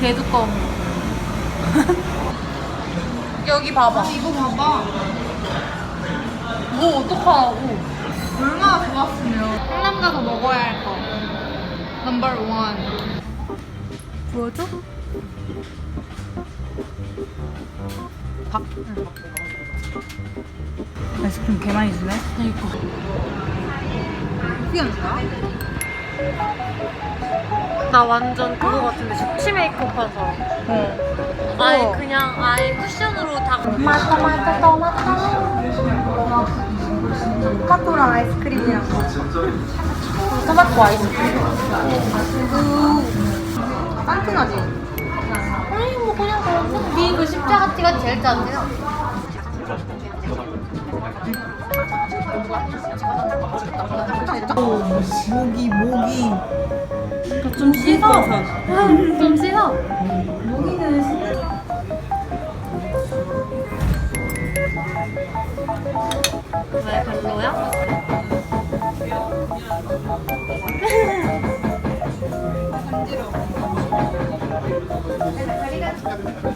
개 두꺼운 거. 여기 봐봐. 이거 봐봐. 뭐 어떡하라고. 얼마나 좋았으면. 한남 가서 먹어야 할 거. 넘버 원. 보여줘? 박? 아이스크림 개 많이 주네. 그니까. 하는 거야? 나 완전 그거 같은데 숙취 메이크업 한 사람. 어. 아예 어. 그냥 아예 쿠션으로 다. 토마토 토마토. 토마토랑 아이스크림이랑 토마토 아이스크림. 딴티나지? 아니 뭐 그냥 그런 니그 십자가티가 제일 짠데요. 모기 모기. 좀 씻어. 좀 씻어. 모기는 왜 별로야?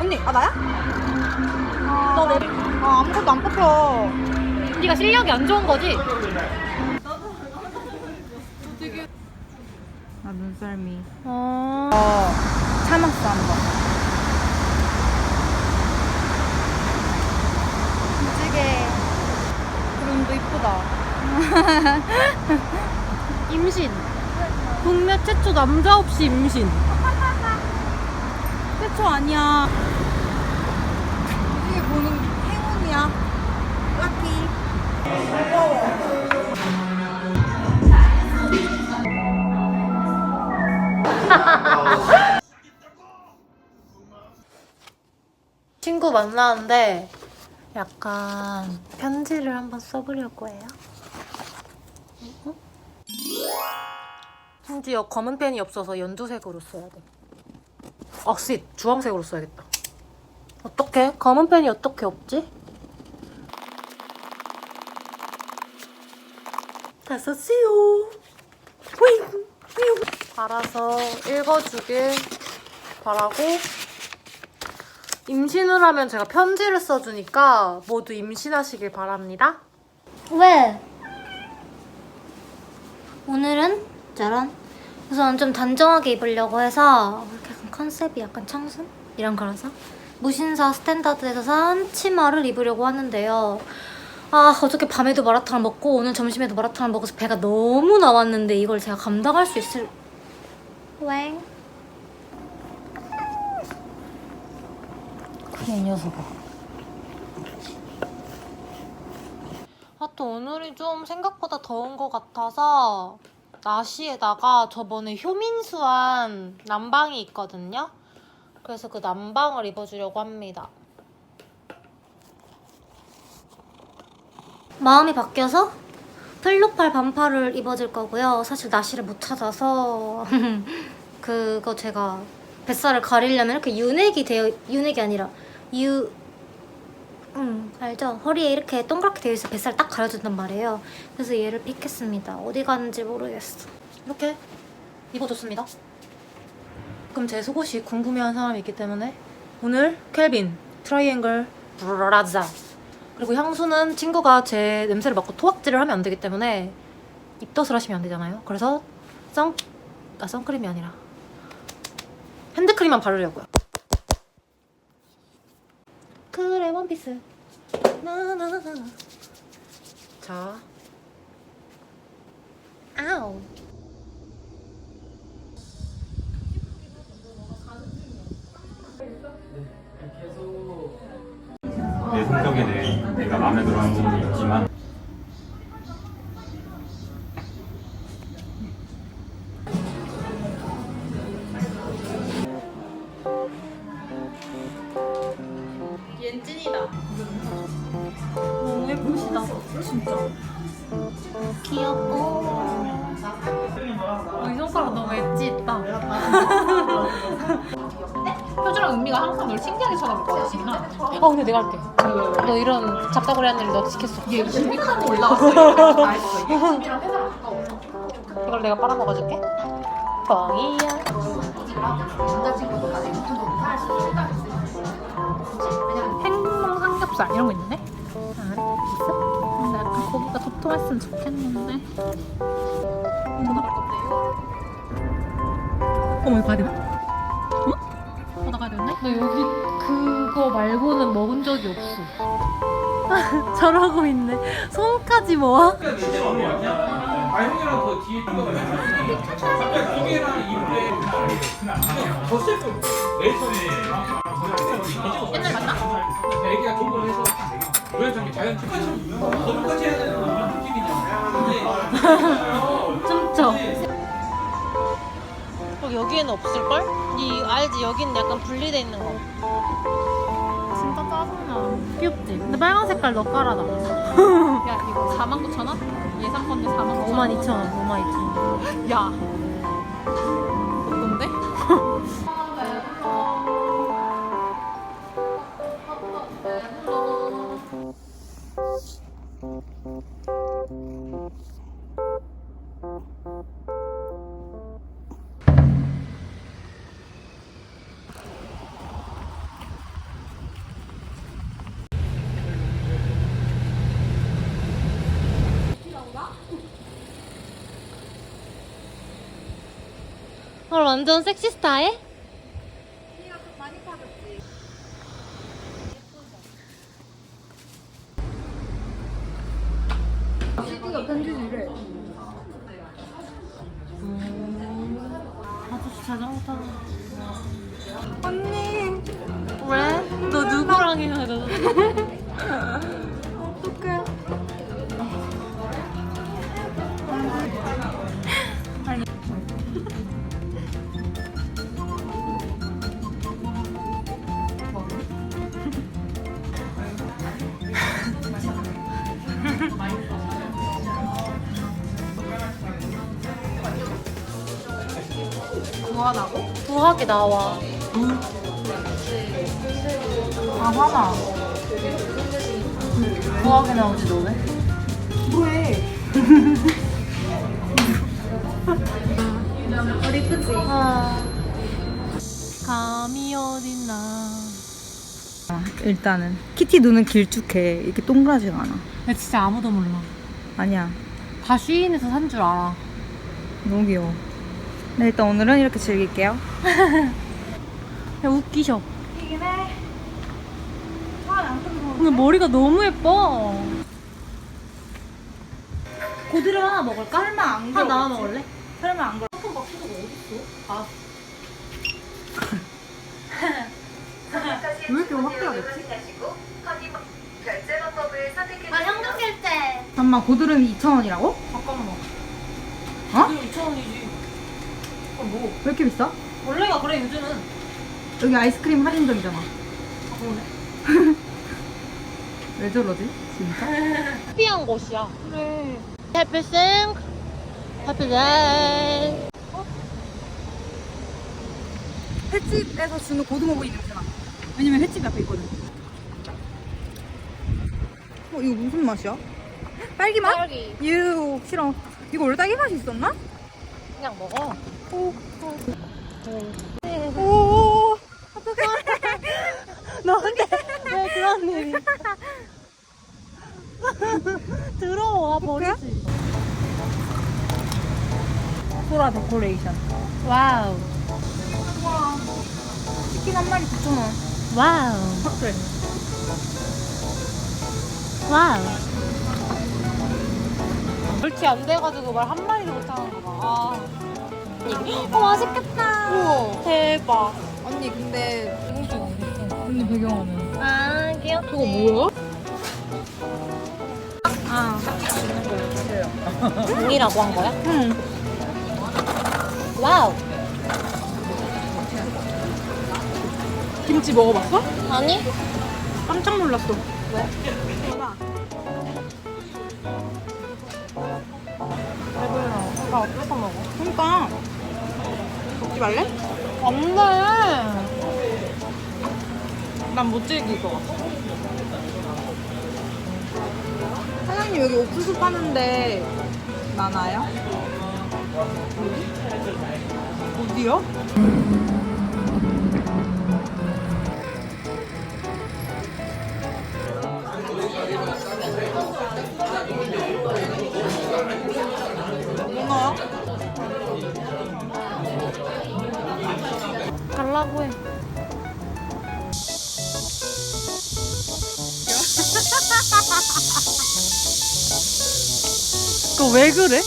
언니, 아 나야? 너 내. 아 아무것도 안 뽑혀. 네가 실력이 안 좋은 거지? 아 눈썰미. 어. 어 참았어 한 번. 무지개. 그림도 이쁘다. 임신. 국내 최초 남자 없이 임신. 최초 아니야. 무지개 보는 행운이야. 라키. 친구 만나는데 약간 편지를 한번 써보려고 해요. 심지어 검은 펜이 없어서 연두색으로 써야 돼. 억시 주황색으로 써야겠다. 어떻게? 검은 펜이 어떻게 없지? 다 썼어요. 휘잉, 휘잉. 알아서 읽어주길 바라고 임신을 하면 제가 편지를 써주니까 모두 임신하시길 바랍니다. 왜? 오늘은 짜란. 우선 좀 단정하게 입으려고 해서 이렇게 약간 컨셉이 약간 청순? 이런 거라서 무신사 스탠다드에서 산 치마를 입으려고 하는데요. 아 어저께 밤에도 마라탕을 먹고 오늘 점심에도 마라탕을 먹어서 배가 너무 나왔는데 이걸 제가 감당할 수 있을 웽. 그래 이 녀석아. 아, 또 오늘이 좀 생각보다 더운 것 같아서 나시에다가 저번에 효민수한 남방이 있거든요. 그래서 그 남방을 입어주려고 합니다. 마음이 바뀌어서 플로팔 반팔을 입어줄 거고요. 사실 나시를 못 찾아서 그거 제가 뱃살을 가리려면 이렇게 윤액이 되어 윤액이 아니라 유 음, 알죠? 허리에 이렇게 동그랗게 되어 있어 뱃살 딱 가려준단 말이에요. 그래서 얘를 픽했습니다. 어디 가는지 모르겠어. 이렇게 입어줬습니다. 그럼 제 속옷이 궁금해하는 사람이 있기 때문에 오늘 켈빈 트라이앵글 브라자 그리고 향수는 친구가 제 냄새를 맡고 토악질을 하면 안 되기 때문에 입덧을 하시면 안 되잖아요. 그래서 선, 아 선크림이 아니라 핸드크림만 바르려고요. 그래 원피스. 나나나 자. 아우 내 성격에 대해 내가 마음에 들어 하는 부분이 있지만 어 근데 내가 할게. 너 이런 잡다구리 하는 일너 시켰어. 얘 준비 타고 올라왔어. 얘 준비랑 회사랑 가까워. 이걸 내가 빨아먹어줄게. 뻥이야. 남자친구도 나중에 유튜브 할수 있다 행동 삼겹살 이런 거 있는데? 아, 있어? 근데 약간 고기가 도톰했으면 좋겠는데. 어머, 나갈 건데요? 어머, 이거 가야 되나? 어? 어, 나가야 되는데? 너 여기 그 거 말고는 먹은 적이 없어. 잘하고 있네. 손까지 모아? 아 형이랑 더 뒤에 뛰어가면 옛날 맞나? 애기가 해서 자연 해야 되는 느낌이냐. 어, 여기에는 없을걸? 이 알지? 여기는 약간 분리돼 있는 거. 진짜 짜증나. 귀엽지? 근데 빨간 색깔 너 깔아놔. 야, 이거 49,000원? 예상 건데 49,000원. 52,000원, 52,000원. 야. 완전 섹시 스타일? 아저씨 자전거 타는 언니 왜? 너 누구랑 해야 돼? 어 부하게 나와 아 화나. 부하게 나오지 너네? 뭐해? 아 감이 어딨나 일단은 키티 눈은 길쭉해. 이렇게 동그라지가 않아. 나 진짜 아무도 몰라 아니야. 다 쉬인에서 산 줄 알아 너무 귀여워. 네, 일단 오늘은 이렇게 즐길게요. 야 웃기셔 근데 머리가 너무 예뻐 고드름 하나 먹을까? 설마 안 하나 나와 먹을래? 설마 안 그러. 왜 이렇게 확대하겠지? 아 현금 결제 잠깐만 고드름이 2,000원이라고? 잠깐만 어? 고드름 2,000원이지 그럼 뭐 왜 이렇게 비싸? 원래가 그래 요즘은 여기 아이스크림 할인점이잖아. 아 그러네 왜 저러지? 진짜? 해피한 곳이야 그래 해피싱 해피데이 횟집에서 주는 고등어 구이 냄새나. 왜냐면 횟집 앞에 있거든. 어, 이거 무슨 맛이야? 딸기 맛? 딸기 유, 싫어. 이거 원래 딸기 맛이 있었나? 그냥 먹어 오, 오, 너한테 왜 그런 일이 들어와 버리지 소라 데코레이션. 와우 우와. 치킨 한 마리 9,000원. 와우 그래. 와우 멀티 안 돼가지고 말 한마디도 못하는 거야 아. 어 맛있겠다 우와. 대박 언니, 근데 언니 배경화면. 아 귀엽다. 그거 뭐야? 종이라고 한 거야? 응. 와우. 김치 먹어봤어? 아니? 깜짝 놀랐어. 왜? 나 어디서 먹어? 그러니까 먹지 말래? 안 돼. 난못 같아. 사장님 여기 옥수수 파는데 많아요? 어디? 어디요? 갈라고 해. 너왜 그래?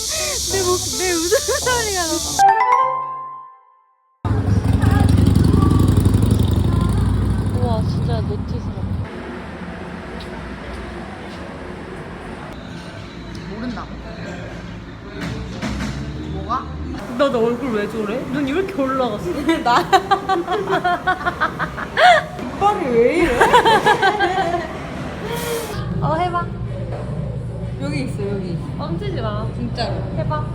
왜 저래? 눈이 왜 이렇게 올라갔어? 나. 이빨이 왜 이래? 어 해봐. 여기 있어 여기. 뻥치지 마. 진짜로. 해봐.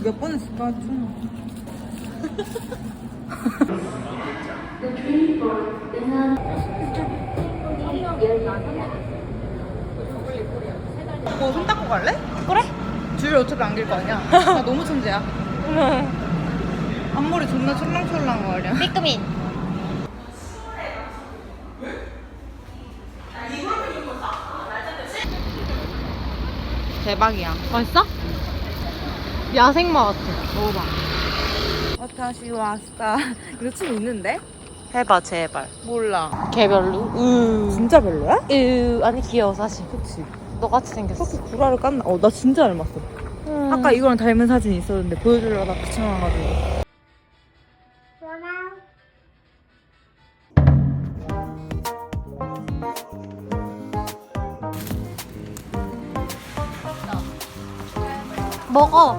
이거 몇번 했을까? 좀. 뭐, 손 닦고 갈래? 그래? 줄 어차피 안길 거 아니야? 나 너무 천재야. 앞머리 존나 촐랑촐랑 거려. 삐끄민. 대박이야. 맛있어? 야생 맛 같아. 먹어봐. 다시 왔다. 이거 춤 있는데? 해봐 제발. 몰라. 개별로? 으. 진짜 별로야? 으. 아니 귀여워 사실. 그치. 너같이 생겼어. 혹시 구라를 깠나? 어, 나 진짜 닮았어. 아까 이거랑 닮은 사진이 있었는데 보여주려다 귀찮아가지고. 먹어.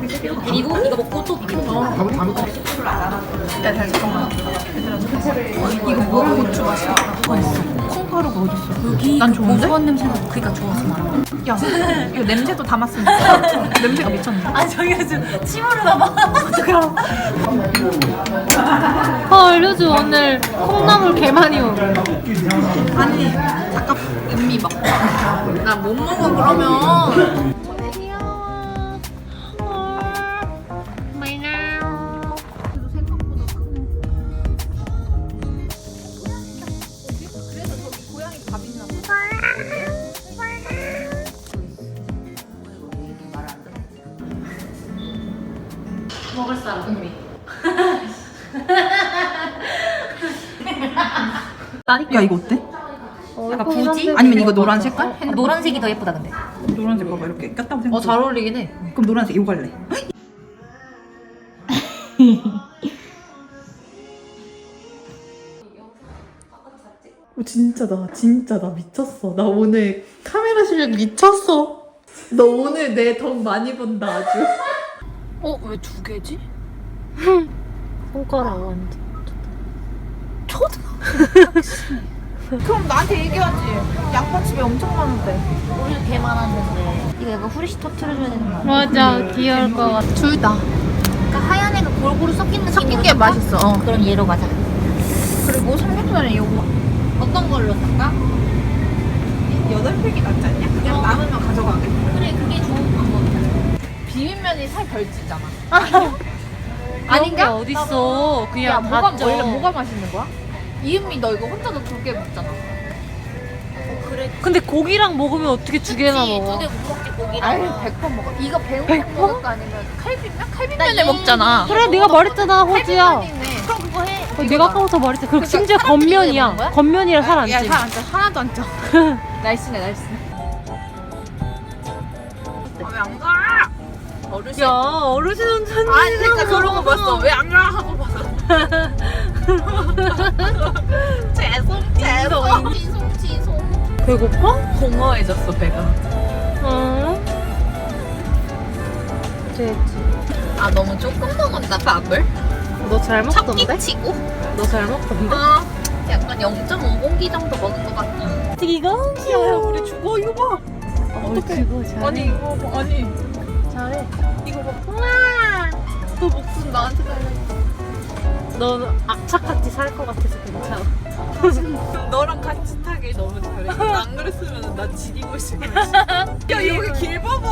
그리고 이거 먹고 또 비비고. 난 좋은데? 고소한 냄새가 그니까 좋아서 말아. 야, 이거 냄새도 담았으니까. 냄새가 미쳤네. 아 저기 지금 침 흐르나 봐. 어떡하라. 아 알려줘 오늘 콩나물 개 많이 오. 아니, 잠깐, 음미 먹. 나못 먹어, 그러면. 야, 이거 어때? 약간 부지? 아니면 이거 노란 색깔? 어, 노란색이 더 예쁘다 근데. 노란색 봐봐, 이렇게 꼈다고 생각해. 어잘 어울리긴 해. 그럼 노란색 이거 갈래. 어, 진짜 나 진짜 나 미쳤어. 나 오늘 카메라 실력 미쳤어. 너 오늘 내덕 많이 본다 아주. 어 왜 두 개지? 손가락 완전. 그럼 나한테 얘기하지. 양파집에 엄청 많은데. 우리도 개 많았는데. 이거 이거 후레쉬 터트려줘야 되는 거 아니야? 맞아 귀여울 것 같아. 둘 다. 그러니까 하얀 애가 골고루 섞인 느낌으로. 섞인 게 맛있어. 어. 그럼 얘로 가자. 그리고 삼겹살은 이거 어떤 걸로 살까? 여덟 팩이 낫지 않냐? 그냥 남으면 가져가게. 그래 그게 좋은 방법이야. 언니 살 별지잖아. 아닌가? 어딨어. 그냥 야, 뭐가. 원래 뭐가 맛있는 거야? 이은미 너 이거 혼자도 두 개 먹잖아. 근데 고기랑 먹으면 어떻게 두 개나 먹어? 두개 못 먹지 고기랑. 아유 100번 먹어. 이거 100번 먹을까 아니면 칼빈면? 칼빈면에 먹잖아. 그래 내가 말했잖아. 칼빈면이네. 그럼 그거 해. 어, 내가 아까부터 말했잖아. 그리고 그러니까 심지어 겉면이야. 먹는 거야? 겉면이랑 살안 찜. 야살안 쪄. 하나도 안 쪄. 날씬해 날씬해. 왜안 가? 어르신. 야 어르신은 천지. 아니 그러니까 그러고 봤어. 왜 안 가? 하고 봤어. 죄송 죄송. 치송 치송. 배고파? 공허해졌어 배가. 응. 됐지. 아 너무 조금 먹었나 밥을? 너잘 먹던데? 치고? 너 잘 먹던데? 아 약간 0.5공기 정도 먹은 것 같아. 이거? 야 우리 죽어 이거 봐. 어떡해. 그거 잘해. 아니 이거 봐 아니 잘해. 이거 봐. 우와. 너 목숨 나한테 달려. 넌 악착같이 살 것 같아서 괜찮아. 너랑 같이 타길 너무 잘해. 안 그랬으면 나 지리고 거야. 야 여기 길 봐봐.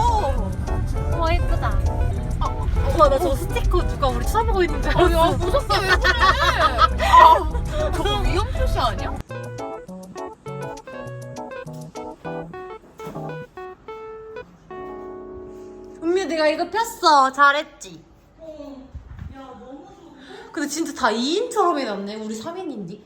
와 예쁘다. 와, 나 저 스티커 누가 우리 쳐다보고 있는 줄 알았어. 야 무섭게 왜 그래? 아, 저거 위험 표시 아니야? 은미 내가 이거 폈어. 잘했지? 근데 진짜 다 2인처럼 해놨네. 우리 3인인데.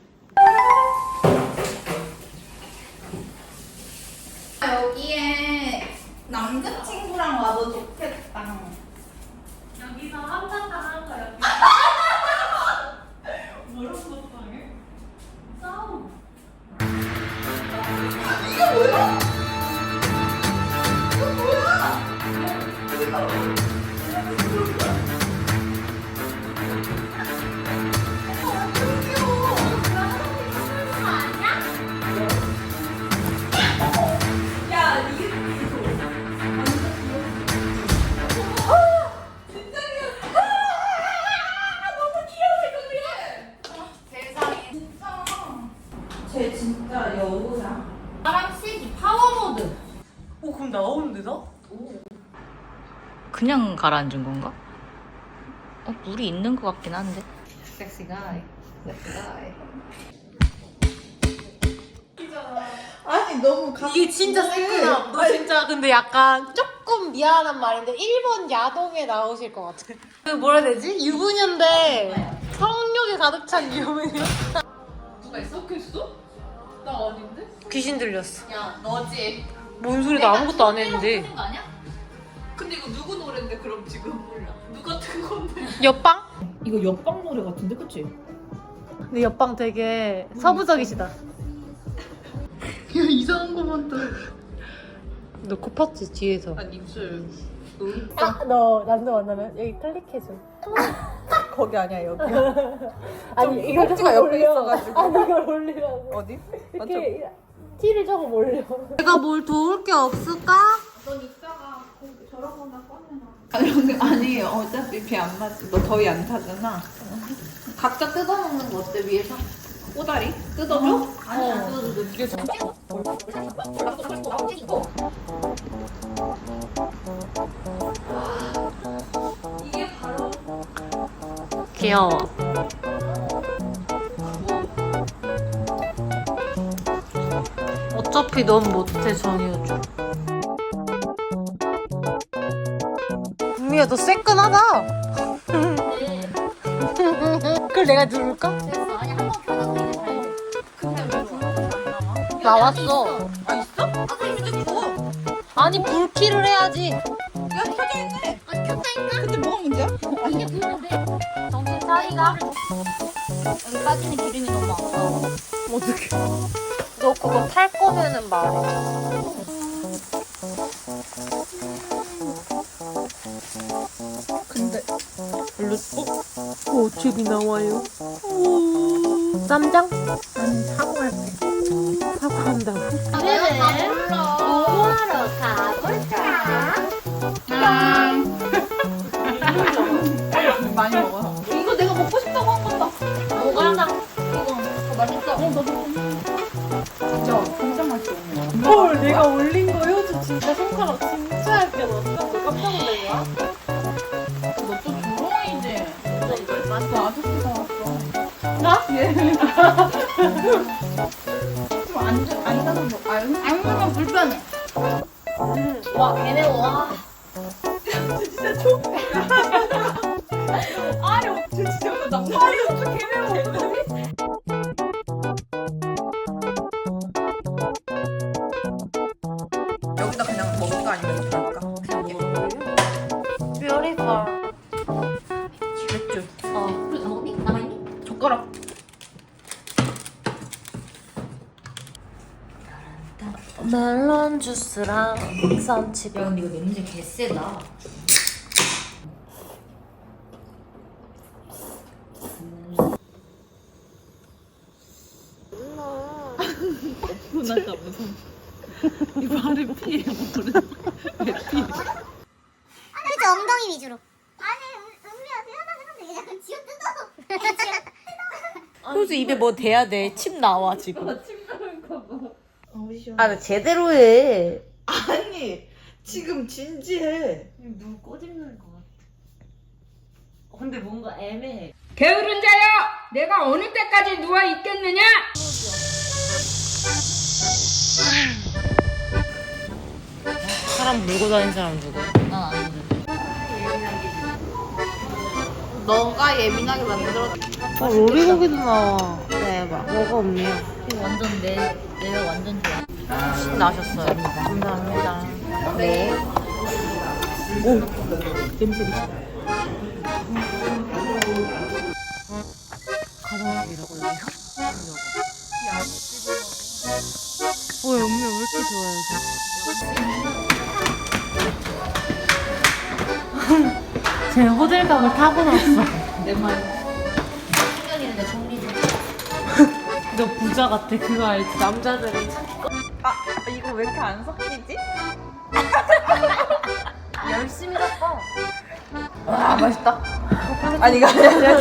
나오는데, 나? 그냥 가라앉은 건가? 어, 물이 있는 것 같긴 한데. 섹시 가이. 이게 진짜 세구나. 너 진짜 근데 약간 조금 미안한 말인데 일본 야동에 나오실 것 같아. 그 뭐라 해야 되지? 유부녀인데 성욕이 가득 찬 유부녀. 누가 있었겠어? 나 아닌데? 귀신 들렸어. 야 너지. 뭔 소리 나 아무것도 안 했는데. 거 아니야? 근데 이거 누구 노래인데 그럼 지금 몰라. 누가 튼 건데? 옆방? 이거 옆방 노래 같은데 그치? 근데 옆방 되게 서부적이시다. 이상한 거만 또. 너 코팠지 뒤에서. 난 입술. 아, 너 남자 만나면 여기 클릭해줘. 거기 아니야 여기. 아니 이거 꼭지가 옆에 있어가지고. 아니 이걸 올리라고. 어디? 이렇게 티를 조금 올려. 내가 뭘 도울 게 없을까? 아니, 아니 어차피 비 안 맞지. 너 더위 안 타잖아. 각자 뜯어먹는 거 어때 위에서? 꼬다리? 뜯어줘? 아니 안 뜯어도 이게 좀. 귀여워. 어차피 넌 못해 정해줘. 구미야 너 새끈하다. 그걸 내가 누를까? 나왔어. 아. 아니 불키를 해야지. 야 켜져 있네. 아니 켰다니까? 근데 뭐가 문제야? 이게 그건데 정신 차리가 여기 빠지는 기름이 너무 아까워. 어떻게? 너 그거 탈 거면은 말해. 근데 별로 어? 어 어차피 나와요. 오. 쌈장? 나는 사고할게. 사과한다고. 오늘은 뭐하러 가볼까? 많이 먹어. 이거 내가 먹고 싶다고 한 거다. 뭐가? 이거 더 맛있어. 어 너도. 내가 올린 거요? 저 진짜 손가락 진짜 얇게 넣었던 거 깜짝 놀란 거야? 너또 조롱이지? 나 아저씨 나왔어. 나? 예. 좀 앉아, 앉아서 먹, 아, 앉으면 불편해. 와 걔네 와. 멜론 주스랑 야 근데 이거 냄새 개쎄다. 분하다 무슨. 이 발을 피해. 그치 엉덩이 위주로 아니 하나 하는데 약간 지어 뜯어 소주 입에 뭐 대야 돼. 침 나와 지금. 어, 아, 나 제대로 해. 아니 지금 진지해. 눈 꼬집는 것 같아 근데 뭔가 애매해 게으른 자여, 내가 어느 때까지 누워 있겠느냐? 사람 물고 다니는 사람 누구? 난 아닌데. 너가 예민하게 만들어. 어 로리고기도 나와 대박 뭐가 없네요 이거 완전 내, 내가 완전 좋아. 신나셨어요. 감사합니다. 네. 가정집이라고 해요? 왜 음료 왜 이렇게 좋아요 제 호들갑을 타고 났어 생각 너 부자 같아 그거 알지 남자들이 아 이거 왜 이렇게 안 섞이지? 열심히 섞어 아 맛있다. 아니 이거 아니야.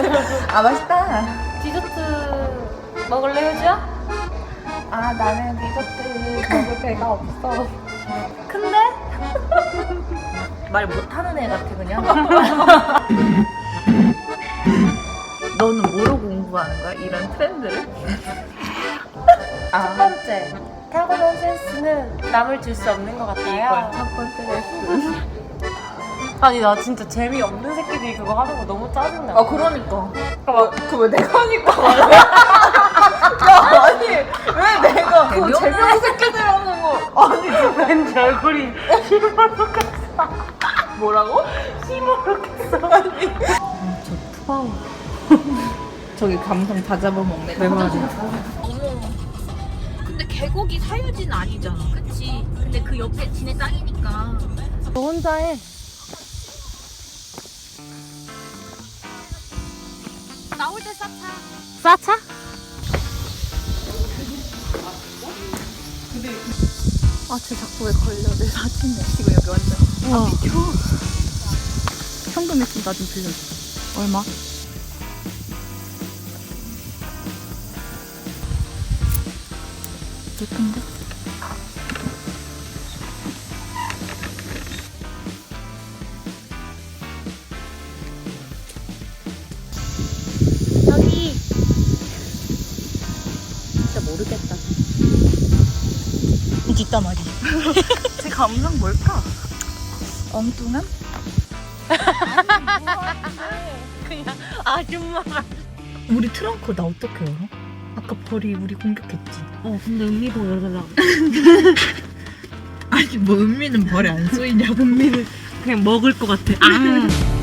아 맛있다. 디저트 먹을래 효주야? 아 나는 디저트 먹을 배가 없어. 근데? 말 못하는 애 같아, 그냥. 너는 뭐로 공부하는 거야? 이런 트렌드를? 첫 번째 타고난 센스는 남을 줄 수 없는 것 같아요 첫 번째 레슨. 아니 나 진짜 재미없는 새끼들이 그거 하는 거 너무 짜증나 아 그러니까. 그왜 내가 하니까 말해? 야 아니 왜 내가 그 재미없는 새끼들 하는 거 아니 왠지 얼굴이 뭐라고? 저 기 감성 다 잡아먹네. 내 말이. 근데 개고기 사유지는 아니잖아. 그치? 근데 그 옆에 지네 땅이니까. 너 혼자 해 나올 때 싸차. 싸차? 아 쟤 자꾸 왜 걸려? 내 사진에 지금 여기 완전. 우와 현금 있으면 나 좀 빌려줘. 얼마? 예쁜데? 여기 진짜 모르겠다. 뒷담화리 제 감성 뭘까? 엉뚱한? 아줌마 우리 트렁크 나 어떻게 열어? 아까 벌이 우리 공격했지. 어 근데 은미도 열어달라고 아니 뭐 은미는 벌에 안 쏘이냐고. 은미는 그냥 먹을 것 같아 아